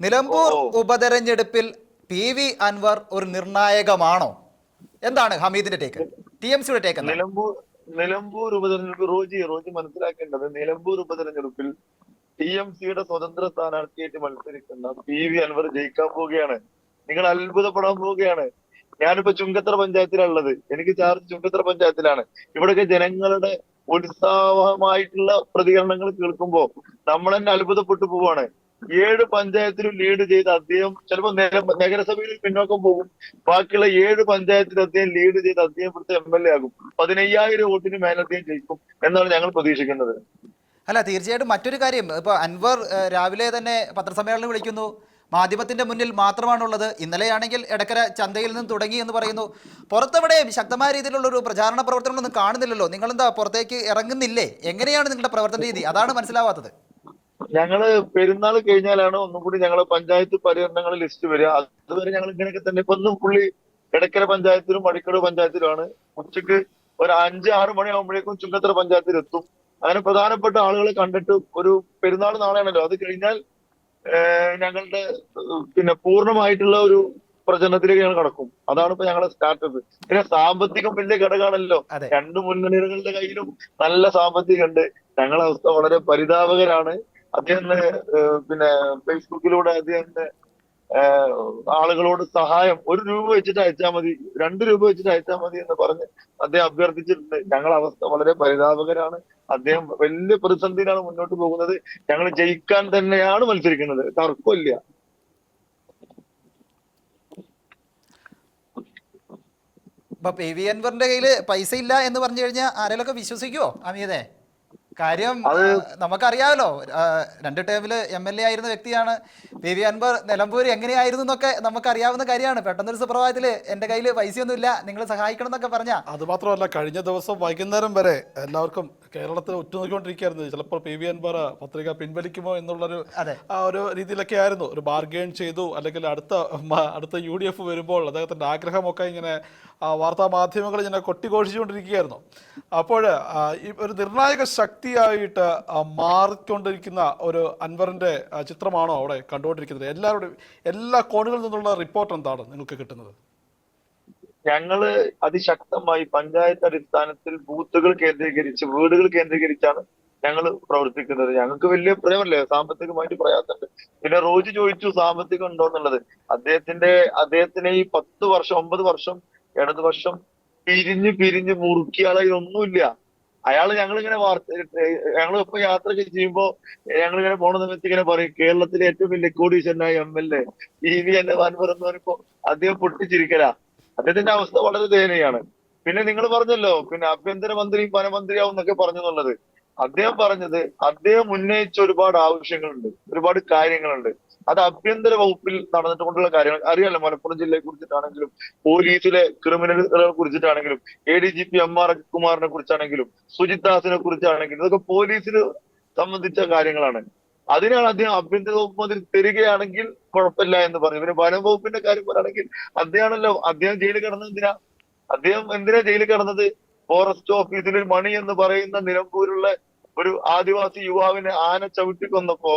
നിലമ്പൂർ. ഉപതെരഞ്ഞെടുപ്പിൽ P V Anwar ഒരു നിർണായകമാണോ? എന്താണ് ഹമീദിന്റെ ടേക്ക് ടി എം സിയുടെ ടേക്ക് നിലമ്പൂർ നിലമ്പൂർ ഉപതെരഞ്ഞെടുപ്പ് റോജി റോജി മനസ്സിലാക്കേണ്ടത് നിലമ്പൂർ ഉപതെരഞ്ഞെടുപ്പിൽ ടി എം സിയുടെ സ്വതന്ത്ര സ്ഥാനാർത്ഥിയായിട്ട് മത്സരിക്കുന്ന പി വി അൻവർ ജയിക്കാൻ പോവുകയാണ്. നിങ്ങൾ അത്ഭുതപ്പെടാൻ പോവുകയാണ്. ഞാനിപ്പോ ചുങ്കത്തറ പഞ്ചായത്തിലുള്ളത്. എനിക്ക് ചാർജ് ചുങ്കത്തറ പഞ്ചായത്തിലാണ്. ഇവിടെയൊക്കെ ജനങ്ങളുടെ ഉത്സാഹമായിട്ടുള്ള പ്രതികരണങ്ങൾ കേൾക്കുമ്പോൾ നമ്മൾ തന്നെ അത്ഭുതപ്പെട്ടു പോവാണ് ഏഴ് പഞ്ചായത്തിലും ലീഡ് ചെയ്ത് അദ്ദേഹം ചിലപ്പോ നഗര- നഗരസഭയിൽ പിന്നോക്കം പോകും. ബാക്കിയുള്ള ഏഴ് പഞ്ചായത്തിൽ അദ്ദേഹം ലീഡ് ചെയ്ത് അദ്ദേഹം ഇവിടുത്തെ എം എൽ എ ആകും. പതിനയ്യായിരം വോട്ടിന് മേലെ അദ്ദേഹം ജയിക്കും എന്നാണ് ഞങ്ങൾ പ്രതീക്ഷിക്കുന്നത്. അല്ല തീർച്ചയായിട്ടും മറ്റൊരു കാര്യം ഇപ്പൊ അൻവർ രാവിലെ തന്നെ പത്രസമ്മേളനം വിളിക്കുന്നു. മാധ്യമത്തിന്റെ മുന്നിൽ മാത്രമാണുള്ളത്. ഇന്നലെയാണെങ്കിൽ എടക്കര ചന്തയിൽ നിന്ന് തുടങ്ങി എന്ന് പറയുന്നു. പുറത്തെവിടെയും ശക്തമായ രീതിയിലുള്ള ഒരു പ്രചാരണ പ്രവർത്തനങ്ങളൊന്നും കാണുന്നില്ലല്ലോ. നിങ്ങളെന്താ പുറത്തേക്ക് ഇറങ്ങുന്നില്ലേ? എങ്ങനെയാണ് നിങ്ങളുടെ പ്രവർത്തന രീതി? അതാണ് മനസ്സിലാവാത്തത്. ഞങ്ങൾ പെരുന്നാൾ കഴിഞ്ഞാലാണ് ഒന്നും കൂടി ഞങ്ങളെ പഞ്ചായത്ത് പര്യടനങ്ങൾ ലിസ്റ്റ് വരിക. അതുവരെ ഞങ്ങൾ ഇങ്ങനെയൊക്കെ തന്നെ ഇപ്പൊ ഒന്നും പുള്ളി എടക്കര പഞ്ചായത്തിലും മടിക്കട് പഞ്ചായത്തിലുമാണ്. ഉച്ചയ്ക്ക് ഒരു അഞ്ച് ആറ് മണിയാകുമ്പോഴേക്കും ചുങ്കത്തറ പഞ്ചായത്തിൽ എത്തും അങ്ങനെ പ്രധാനപ്പെട്ട ആളുകളെ കണ്ടിട്ട് ഒരു പെരുന്നാൾ നാളെയാണല്ലോ. അത് കഴിഞ്ഞാൽ ഞങ്ങളുടെ പിന്നെ പൂർണമായിട്ടുള്ള ഒരു പ്രചരണത്തിലേക്ക് ഞങ്ങൾ കടക്കും. അതാണ് ഇപ്പൊ ഞങ്ങളുടെ സ്റ്റാറ്റസ്. പിന്നെ സാമ്പത്തികം വലിയ ഘടകമാണല്ലോ. രണ്ട് മുന്നണികളുടെ കയ്യിലും നല്ല സാമ്പത്തികം ഉണ്ട് ഞങ്ങളുടെ അവസ്ഥ വളരെ പരിതാപകരാണ്. അദ്ദേഹം പിന്നെ ഫേസ്ബുക്കിലൂടെ അദ്ദേഹത്തിന്റെ ആളുകളോട് സഹായം ഒരു രൂപ വെച്ചിട്ട് അയച്ചാൽ മതി രണ്ട് രൂപ വെച്ചിട്ട് അയച്ചാൽ മതി എന്ന് പറഞ്ഞ് അദ്ദേഹം അഭ്യർത്ഥിച്ചിട്ടുണ്ട്. ഞങ്ങളുടെ അവസ്ഥ വളരെ പരിതാപകരാണ്. അദ്ദേഹം വലിയ പ്രതിസന്ധിയിലാണ് മുന്നോട്ട് പോകുന്നത്. ഞങ്ങൾ ജയിക്കാൻ തന്നെയാണ് മത്സരിക്കുന്നത്. തർക്കമില്ല. ഇപ്പൊ പി വി അൻവറിന്റെ കയ്യിൽ പൈസ ഇല്ല എന്ന് പറഞ്ഞു കഴിഞ്ഞാൽ ആരെങ്കിലും വിശ്വസിക്കുവോ അമീതെ കാര്യം നമുക്കറിയാമല്ലോ രണ്ട് ടേമിൽ എം എൽ എ ആയിരുന്ന വ്യക്തിയാണ്. പി വി അൻവർ നിലമ്പൂർ എങ്ങനെയായിരുന്നു എന്നൊക്കെ നമുക്കറിയാവുന്ന കാര്യമാണ്. പെട്ടെന്നൊരു സുപ്രഭാതത്തിൽ എന്റെ കയ്യിൽ പൈസയൊന്നുമില്ല നിങ്ങൾ സഹായിക്കണം എന്നൊക്കെ പറഞ്ഞ. അത് മാത്രമല്ല കഴിഞ്ഞ ദിവസം വൈകുന്നേരം വരെ എല്ലാവർക്കും കേരളത്തിൽ ഉറ്റുനോക്കിക്കൊണ്ടിരിക്കുകയായിരുന്നു ചിലപ്പോൾ പി വി അൻപാറ പത്രിക പിൻവലിക്കുമോ എന്നുള്ളൊരു. ആ ഒരു രീതിയിലൊക്കെ ആയിരുന്നു. ഒരു ബാർഗെയിൻ ചെയ്തു. അല്ലെങ്കിൽ അടുത്ത അടുത്ത യു ഡി എഫ് വരുമ്പോൾ അദ്ദേഹത്തിന്റെ ആഗ്രഹമൊക്കെ ഇങ്ങനെ വാർത്താ മാധ്യമങ്ങൾ ഇങ്ങനെ കൊട്ടിഘോഷിച്ചുകൊണ്ടിരിക്കുകയായിരുന്നു. അപ്പോൾ ഈ ഒരു നിർണായക ശക്തിയായിട്ട് മാറിക്കൊണ്ടിരിക്കുന്ന ഒരു അൻവറിന്റെ ചിത്രമാണോ അവിടെ കണ്ടുകൊണ്ടിരിക്കുന്നത്? എല്ലാവരുടെയും എല്ലാ കോണുകളിൽ നിന്നുള്ള റിപ്പോർട്ട് എന്താണ് നിങ്ങൾക്ക് കിട്ടുന്നത്? ഞങ്ങൾ അതിശക്തമായി പഞ്ചായത്ത് അടിസ്ഥാനത്തിൽ ബൂത്തുകൾ കേന്ദ്രീകരിച്ച് വീടുകൾ കേന്ദ്രീകരിച്ചാണ് ഞങ്ങൾ പ്രവർത്തിക്കുന്നത്. ഞങ്ങൾക്ക് വലിയ പ്രയമല്ലേ സാമ്പത്തികമായിട്ട് പ്രയാസമുണ്ട്. പിന്നെ റോജ് ചോദിച്ചു സാമ്പത്തികം ഉണ്ടോ എന്നുള്ളത്. അദ്ദേഹത്തിന്റെ അദ്ദേഹത്തിന് ഈ പത്ത് വർഷം ഒമ്പത് വർഷം ഇടതുവർഷം പിരിഞ്ഞ് പിരിഞ്ഞ് മുറുക്കിയാളെ ഒന്നുമില്ല അയാൾ ഞങ്ങളിങ്ങനെ വാർത്ത ഞങ്ങൾ ഇപ്പൊ യാത്ര ചെയ്യുമ്പോ ഞങ്ങളിങ്ങനെ പോണ സമയത്ത് ഇങ്ങനെ പറയും കേരളത്തിലെ ഏറ്റവും വലിയ കോടീശ്വരനായ M L A. E V എൻ വാൻവർ എന്ന് അദ്ദേഹം പൊട്ടിച്ചിരിക്കലാ. അദ്ദേഹത്തിന്റെ അവസ്ഥ വളരെ ദയനീയാണ് പിന്നെ നിങ്ങൾ പറഞ്ഞല്ലോ പിന്നെ ആഭ്യന്തരമന്ത്രിയും വനമന്ത്രിയാവും എന്നൊക്കെ പറഞ്ഞെന്നുള്ളത്. അദ്ദേഹം പറഞ്ഞത് അദ്ദേഹം ഉന്നയിച്ച ഒരുപാട് ആവശ്യങ്ങളുണ്ട് ഒരുപാട് കാര്യങ്ങളുണ്ട്. അത് ആഭ്യന്തര വകുപ്പിൽ നടന്നിട്ടുകൊണ്ടുള്ള കാര്യങ്ങൾ. അറിയാലോ മലപ്പുറം ജില്ലയെ കുറിച്ചിട്ടാണെങ്കിലും പോലീസിലെ ക്രിമിനലുകളെ കുറിച്ചിട്ടാണെങ്കിലും A D G P M R കുമാറിനെ കുറിച്ചാണെങ്കിലും സുജിത് ദാസിനെ കുറിച്ചാണെങ്കിലും ഇതൊക്കെ പോലീസിന് സംബന്ധിച്ച കാര്യങ്ങളാണ്. അതിനാണ് അദ്ദേഹം ആഭ്യന്തര വകുപ്പ് മന്ത്രി തരികയാണെങ്കിൽ കുഴപ്പമില്ല എന്ന് പറഞ്ഞു. പിന്നെ വനം വകുപ്പിന്റെ കാര്യം പറയുകയാണെങ്കിൽ അദ്ദേഹമാണല്ലോ അദ്ദേഹം ജയിലിൽ കിടന്നത് എന്തിനാ? അദ്ദേഹം എന്തിനാ ജയിലിൽ കിടന്നത്? ഫോറസ്റ്റ് ഓഫീസിൽ മണി എന്ന് പറയുന്ന നിലമ്പൂരുള്ള ഒരു ആദിവാസി യുവാവിനെ ആന ചവിട്ടിക്കൊന്നപ്പോ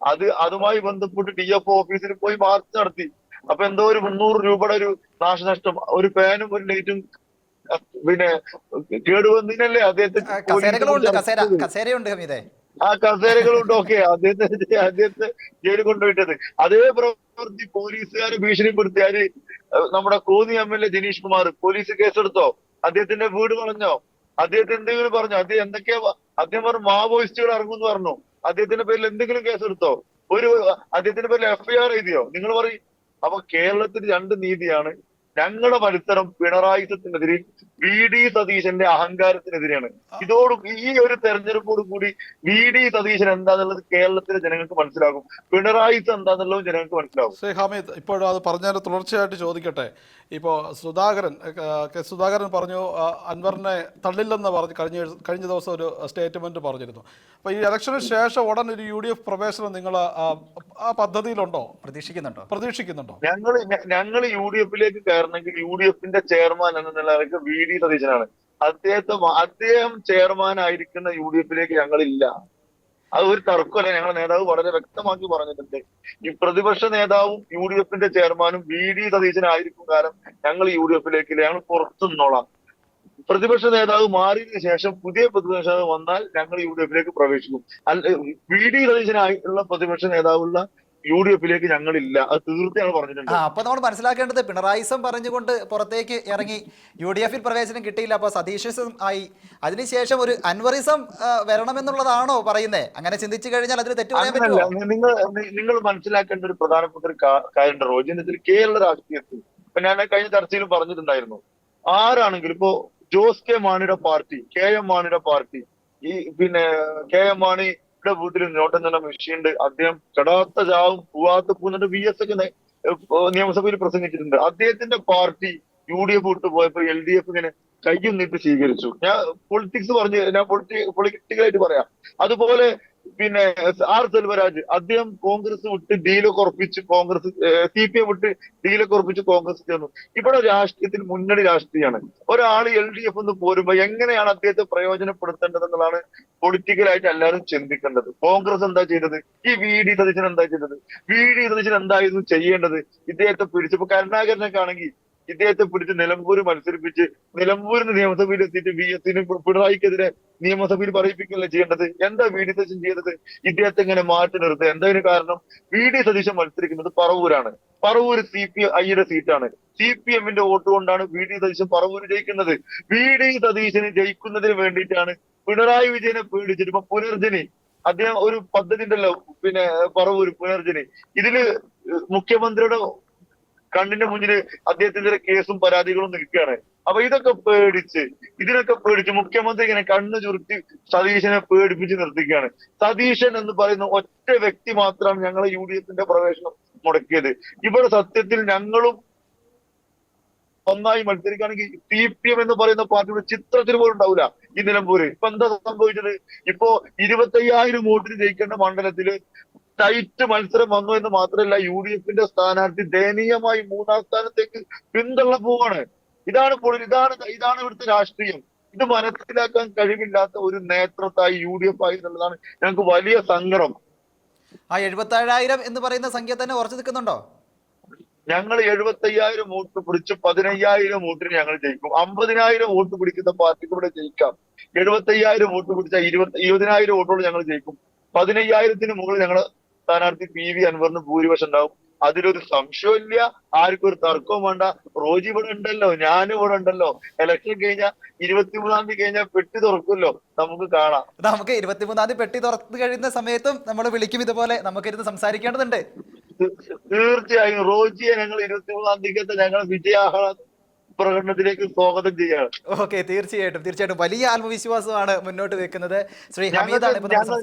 അത് അതുമായി ബന്ധപ്പെട്ട് ഡി എഫ് ഓഫീസിൽ പോയി മാർച്ച് നടത്തി. അപ്പൊ എന്തോ ഒരു മുന്നൂറ് രൂപയുടെ ഒരു നാശനഷ്ടം ഒരു ഫാനും ഒരു ലൈറ്റും പിന്നെ കേടുവന്നതിനല്ലേ അദ്ദേഹത്തെ കസേരയുണ്ട് ഹമീദെ. ആ കസേരകളുണ്ട് ഓക്കെ. അദ്ദേഹത്തെ അദ്ദേഹത്തെ ജയിലിൽ കൊണ്ടുപോയിട്ടത്. അതേ പ്രവൃത്തി പോലീസുകാരെ ഭീഷണിപ്പെടുത്തിയാൽ നമ്മുടെ Konni M L A Janeesh Kumar police കേസെടുത്തോ? അദ്ദേഹത്തിന്റെ വീട് വളഞ്ഞോ? അദ്ദേഹത്തെ എന്തെങ്കിലും പറഞ്ഞോ? അദ്ദേഹം എന്തൊക്കെയാ അദ്ദേഹം പറഞ്ഞു മാവോയിസ്റ്റുകൾ ഇറങ്ങുമെന്ന് പറഞ്ഞു. അദ്ദേഹത്തിന്റെ പേരിൽ എന്തെങ്കിലും കേസെടുത്തോ? ഒരു അദ്ദേഹത്തിന്റെ പേരിൽ എഫ്ഐആർ എഴുതിയോ? നിങ്ങൾ പറയും. അപ്പൊ കേരളത്തിൽ രണ്ട് നീതിയാണ് ഞങ്ങളുടെ മത്സരം പിണറായി സത്തിനെതിരെ വി ഡി സതീശന്റെ അഹങ്കാരത്തിനെതിരെയാണ്. ഇതോട് ഈ ഒരു തെരഞ്ഞെടുപ്പോട് കൂടി വി ഡി സതീശൻ എന്താന്നുള്ളത് കേരളത്തിലെ ജനങ്ങൾക്ക് മനസ്സിലാകും. പിണറായി എന്താന്നുള്ളതും ജനങ്ങൾക്ക് മനസ്സിലാകും. ഹമീദ് ഇപ്പോഴും അത് പറഞ്ഞതിന് തുടർച്ചയായിട്ട് ചോദിക്കട്ടെ. ഇപ്പോൾ സുധാകരൻ കെ സുധാകരൻ പറഞ്ഞു അൻവറിനെ തള്ളില്ലെന്ന് പറഞ്ഞു കഴിഞ്ഞ കഴിഞ്ഞ ദിവസം ഒരു സ്റ്റേറ്റ്മെന്റ് പറഞ്ഞിരുന്നു. അപ്പോൾ ഈ ഇലക്ഷന് ശേഷം ഉടൻ ഒരു യു ഡി എഫ് പ്രവേശനം നിങ്ങൾ ആ പദ്ധതിയിലുണ്ടോ? പ്രതീക്ഷിക്കുന്നുണ്ടോ? പ്രതീക്ഷിക്കുന്നുണ്ടോ? ഞങ്ങൾ ഞങ്ങൾ യു ഡി എഫിലേക്ക് കയറണമെങ്കിൽ യു ഡി എഫിന്റെ ചെയർമാൻ എന്ന നിലയ്ക്ക് വി ഡി സതീശനാണ്. അദ്ദേഹത്തെ അദ്ദേഹം ചെയർമാൻ ആയിരിക്കുന്ന യു ഡി എഫിലേക്ക് ഞങ്ങളില്ല. അത് ഒരു തർക്കമല്ല. ഞങ്ങളുടെ നേതാവ് വളരെ വ്യക്തമാക്കി പറഞ്ഞിട്ടുണ്ട്. ഈ പ്രതിപക്ഷ നേതാവും യു ഡി എഫിന്റെ ചെയർമാനും വി ഡി സതീശനായിരിക്കും കാരണം ഞങ്ങൾ യു ഡി എഫിലേക്ക് ഞങ്ങൾ പുറത്തു നിന്നോളാം. പ്രതിപക്ഷ നേതാവ് മാറിയതിനു ശേഷം പുതിയ പ്രതിപക്ഷ നേതാവ് വന്നാൽ ഞങ്ങൾ യു ഡി എഫിലേക്ക് പ്രവേശിക്കും. അല്ല വി ഡി സതീശനായിട്ടുള്ള പ്രതിപക്ഷ നേതാവുള്ള യു ഡി എഫിലേക്ക് ഞങ്ങളില്ല. അത് തീർച്ചയാണ് പറഞ്ഞിട്ടുണ്ട്. അപ്പൊ നമ്മൾ മനസ്സിലാക്കേണ്ടത് പിണറായിസം പറഞ്ഞുകൊണ്ട് പുറത്തേക്ക് ഇറങ്ങി യു ഡി എഫിൽ പ്രവേശനം കിട്ടിയില്ല. അപ്പൊ സതീഷിസം ആയി. അതിനുശേഷം ഒരു അൻവറിസം വരണം വരണമെന്നുള്ളതാണോ പറയുന്നത് അങ്ങനെ ചിന്തിച്ചു കഴിഞ്ഞാൽ അതിന് തെറ്റു പറയാൻ നിങ്ങൾ നിങ്ങൾ മനസ്സിലാക്കേണ്ട ഒരു പ്രധാനപ്പെട്ട ഒരു കാര്യം കാര്യമുണ്ട്. റോജിനത്തിൽ കേരള രാഷ്ട്രീയത്തിൽ. ഇപ്പൊ ഞാൻ കഴിഞ്ഞ ചർച്ചയിലും പറഞ്ഞിട്ടുണ്ടായിരുന്നു. ആരാണെങ്കിലും ഇപ്പോ ജോസ് കെ മാണിയുടെ പാർട്ടി കെ എം മാണിയുടെ പാർട്ടി ഈ പിന്നെ കെ എം മാണിയുടെ വീട്ടിൽ നോട്ടം തന്നെ മെഷീനുണ്ട് അദ്ദേഹം കെടാത്ത ചാവും പൂവാത്ത പൂന്നിട്ട് വി എസ് ഒക്കെ നിയമസഭയിൽ പ്രസംഗിച്ചിട്ടുണ്ട്. അദ്ദേഹത്തിന്റെ പാർട്ടി യു ഡി എഫ് വിട്ടു പോയപ്പോ എൽ ഡി എഫ് ഇങ്ങനെ കയ്യും നീട്ടി സ്വീകരിച്ചു. ഞാൻ പൊളിറ്റിക്സ് പറഞ്ഞു ഞാൻ പൊളിറ്റി പൊളിറ്റിക്കലായിട്ട് പറയാം. അതുപോലെ പിന്നെ ആർ സെൽവരാജ് അദ്ദേഹം കോൺഗ്രസ് വിട്ട് ഡീലൊക്കെ ഉറപ്പിച്ച് കോൺഗ്രസ് സി പി എം വിട്ട് ഡീലൊക്കെ ഉറപ്പിച്ച് കോൺഗ്രസ് ചേർന്നു. ഇവിടെ രാഷ്ട്രീയത്തിൽ മുന്നണി രാഷ്ട്രീയമാണ് ഒരാൾ എൽ ഡി എഫ് എന്ന് പോരുമ്പോ എങ്ങനെയാണ് അദ്ദേഹത്തെ പ്രയോജനപ്പെടുത്തേണ്ടത് എന്നുള്ളതാണ് പൊളിറ്റിക്കലായിട്ട് എല്ലാവരും ചിന്തിക്കേണ്ടത്. കോൺഗ്രസ് എന്താ ചെയ്തത്? ഈ വി ഡി സതീശൻ എന്താ ചെയ്തത്? വി ഡി സതീശൻ എന്തായിരുന്നു ചെയ്യേണ്ടത്? ഇദ്ദേഹത്തെ പിടിച്ചപ്പോ കരുണാകരനൊക്കെ ആണെങ്കിൽ ഇദ്ദേഹത്തെ പിടിച്ച് നിലമ്പൂർ മത്സരിപ്പിച്ച് നിലമ്പൂരിന് നിയമസഭയിൽ എത്തിയിട്ട് വി എസിന് പിണറായിക്കെതിരെ നിയമസഭയിൽ പറയിപ്പിക്കുകയല്ലേ ചെയ്യേണ്ടത്? എന്താ വി ഡി സതീശൻ ചെയ്തത്? ഇദ്ദേഹത്തെ ഇങ്ങനെ മാറ്റി നിർത്തുക? എന്തതിന് കാരണം? വി ഡി സതീശൻ മത്സരിക്കുന്നത് പറവൂരാണ്. പറവൂര് സി പി ഐയുടെ സീറ്റാണ്. സി പി എമ്മിന്റെ വോട്ട് കൊണ്ടാണ് വി ഡി സതീശൻ പറവൂര് ജയിക്കുന്നത്. വി ഡി സതീശന് ജയിക്കുന്നതിന് വേണ്ടിയിട്ടാണ് പിണറായി വിജയനെ പേടിച്ചിട്ട് ഇപ്പൊ പുനർജനി. അദ്ദേഹം ഒരു പദ്ധതി ഉണ്ടല്ലോ പിന്നെ പറവൂര് പുനർജനി. ഇതിൽ മുഖ്യമന്ത്രിയുടെ കണ്ണിന്റെ മുന്നിൽ അദ്ദേഹത്തിന്റെ കേസും പരാതികളും നിൽക്കുകയാണ്. അപ്പൊ ഇതൊക്കെ പേടിച്ച് ഇതിനൊക്കെ പേടിച്ച് മുഖ്യമന്ത്രി ഇങ്ങനെ കണ്ണു ചുരുട്ടി സതീശനെ പേടിപ്പിച്ച് നിർത്തിക്കുകയാണ്. സതീശൻ എന്ന് പറയുന്ന ഒറ്റ വ്യക്തി മാത്രമാണ് ഞങ്ങളെ യു ഡി എഫിന്റെ പ്രവേശനം മുടക്കിയത്. ഇവിടെ സത്യത്തിൽ ഞങ്ങളും ഒന്നായി മത്സരിക്കുകയാണെങ്കിൽ സി പി എം എന്ന് പറയുന്ന പാർട്ടിയുടെ ചിത്രത്തിൽ പോലും ഉണ്ടാവില്ല ഈ നിലമ്പൂര്. ഇപ്പൊ എന്താ സംഭവിച്ചത്? ഇപ്പോ ഇരുപത്തയ്യായിരം വോട്ടിന് ജയിക്കേണ്ട മണ്ഡലത്തിൽ ടൈറ്റ് മത്സരം വന്നു എന്ന് മാത്രമല്ല യു ഡി എഫിന്റെ സ്ഥാനാർത്ഥി ദയനീയമായി മൂന്നാം സ്ഥാനത്തേക്ക് പിന്തള്ള പോവാണ്. ഇതാണ് ഇതാണ് ഇതാണ് ഇവിടുത്തെ രാഷ്ട്രീയം. ഇത് മനസ്സിലാക്കാൻ കഴിവില്ലാത്ത ഒരു നേതൃത്വമായി യു ഡി എഫ് ആയി എന്നുള്ളതാണ് ഞങ്ങൾക്ക് വലിയ സങ്കടം. ആ എഴുപത്തേഴായിരം എന്ന് പറയുന്ന സംഖ്യ തന്നെ ഉറച്ചു നിൽക്കുന്നുണ്ടോ? ഞങ്ങൾ എഴുപത്തയ്യായിരം വോട്ട് പിടിച്ച് പതിനയ്യായിരം വോട്ടിന് ഞങ്ങൾ ജയിക്കും. അമ്പതിനായിരം വോട്ട് പിടിക്കുന്ന പാർട്ടിക്ക് ഇവിടെ ജയിക്കാം. എഴുപത്തയ്യായിരം വോട്ട് പിടിച്ച ഇരുപത്തി ഇരുപതിനായിരം വോട്ടോട് ഞങ്ങൾ ജയിക്കും. പതിനയ്യായിരത്തിന് മുകളിൽ ഞങ്ങൾ സ്ഥാനാർത്ഥി പി വി അൻവറിന് ഭൂരിപക്ഷം ഉണ്ടാവും. അതിലൊരു സംശയമില്ല ആർക്കും ഒരു തർക്കവും വേണ്ട. റോജി ഇവിടെ ഉണ്ടല്ലോ. ഞാനും ഇവിടെ ഉണ്ടല്ലോ. ഇലക്ഷൻ കഴിഞ്ഞാൽ ഇരുപത്തിമൂന്നാം തീയതി കഴിഞ്ഞാൽ പെട്ടി തുറക്കുമല്ലോ. നമുക്ക് കാണാം. നമുക്ക് ഇരുപത്തിമൂന്നാം തീയതി പെട്ടി തുറന്നു കഴിയുന്ന സമയത്തും നമ്മൾ വിളിക്കും ഇതുപോലെ നമുക്കിരുന്ന് സംസാരിക്കേണ്ടതുണ്ട്. തീർച്ചയായും റോജിയെ ഞങ്ങൾ ഇരുപത്തിമൂന്നാം തീയതി ഞങ്ങൾ വിജയാഹ്ലാദ പ്രകടനത്തിലേക്ക് സ്വാഗതം ചെയ്യാണ് ഓക്കെ തീർച്ചയായിട്ടും തീർച്ചയായിട്ടും. വലിയ ആത്മവിശ്വാസമാണ് മുന്നോട്ട് വെക്കുന്നത്. ശ്രീ ഹമീദ് ഹമീദാണ് ഞങ്ങൾ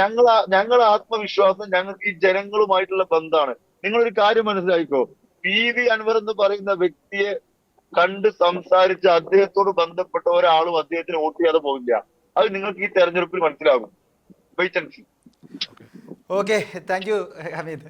ഞങ്ങൾ ഞങ്ങൾ ആത്മവിശ്വാസം ഞങ്ങൾക്ക് ഈ ജനങ്ങളുമായിട്ടുള്ള ബന്ധമാണ്. നിങ്ങളൊരു കാര്യം മനസ്സിലായിക്കോ? പി വി അൻവർ എന്ന് പറയുന്ന വ്യക്തിയെ കണ്ട് സംസാരിച്ച് അദ്ദേഹത്തോട് ബന്ധപ്പെട്ട ഒരാളും അദ്ദേഹത്തിന് വോട്ട് ചെയ്യാതെ പോകില്ല അത് നിങ്ങൾക്ക് ഈ തെരഞ്ഞെടുപ്പിൽ മനസ്സിലാകും. Wait and see okay thank you Hameed.